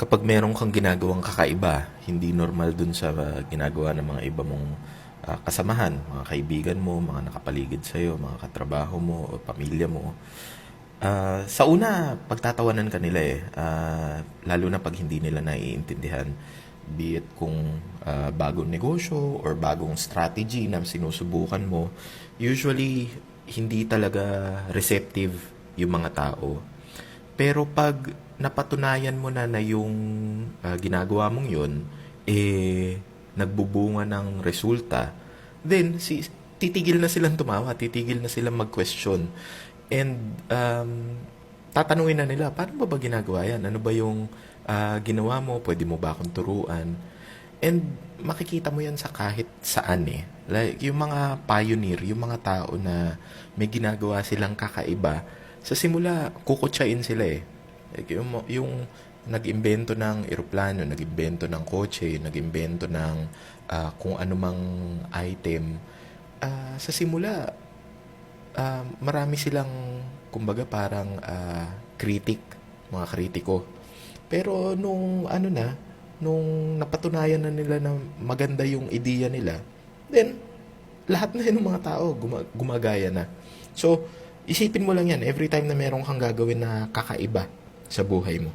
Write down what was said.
kapag meron kang ginagawang kakaiba, hindi normal dun sa uh, ginagawa ng mga iba mong uh, kasamahan, mga kaibigan mo, mga nakapaligid sa'yo, mga katrabaho mo, o pamilya mo, Ah, sa una, pagtatawanan ka nila eh. Ah, lalo na pag hindi nila naiintindihan. Be it kung ah, bagong negosyo or bagong strategy na sinusubukan mo. Usually, hindi talaga receptive yung mga tao. Pero pag napatunayan mo na na yung ah, ginagawa mong yun, eh, nagbubunga ng resulta, then si, titigil na silang tumawa, titigil na silang mag-question. And um, tatanungin na nila, paano ba ba ginagawa yan? Ano ba yung ah, ginawa mo? Pwede mo ba akong turuan? And makikita mo yan sa kahit saan eh. Like, yung mga pioneer, yung mga tao na may ginagawa silang kakaiba, sa simula, kukutsain sila eh. Like, yung, yung nag-imbento ng eroplano, nag-imbento ng kotse, nag-imbento ng ah, kung anumang item, ah, sa simula, ah, marami silang, kumbaga parang ah, critic, mga kritiko. Pero nung ano na, nung napatunayan na nila na maganda yung ideya nila, then lahat na yun ng mga tao guma- gumagaya na. So, isipin mo lang yan every time na meron kang gagawin na kakaiba sa buhay mo.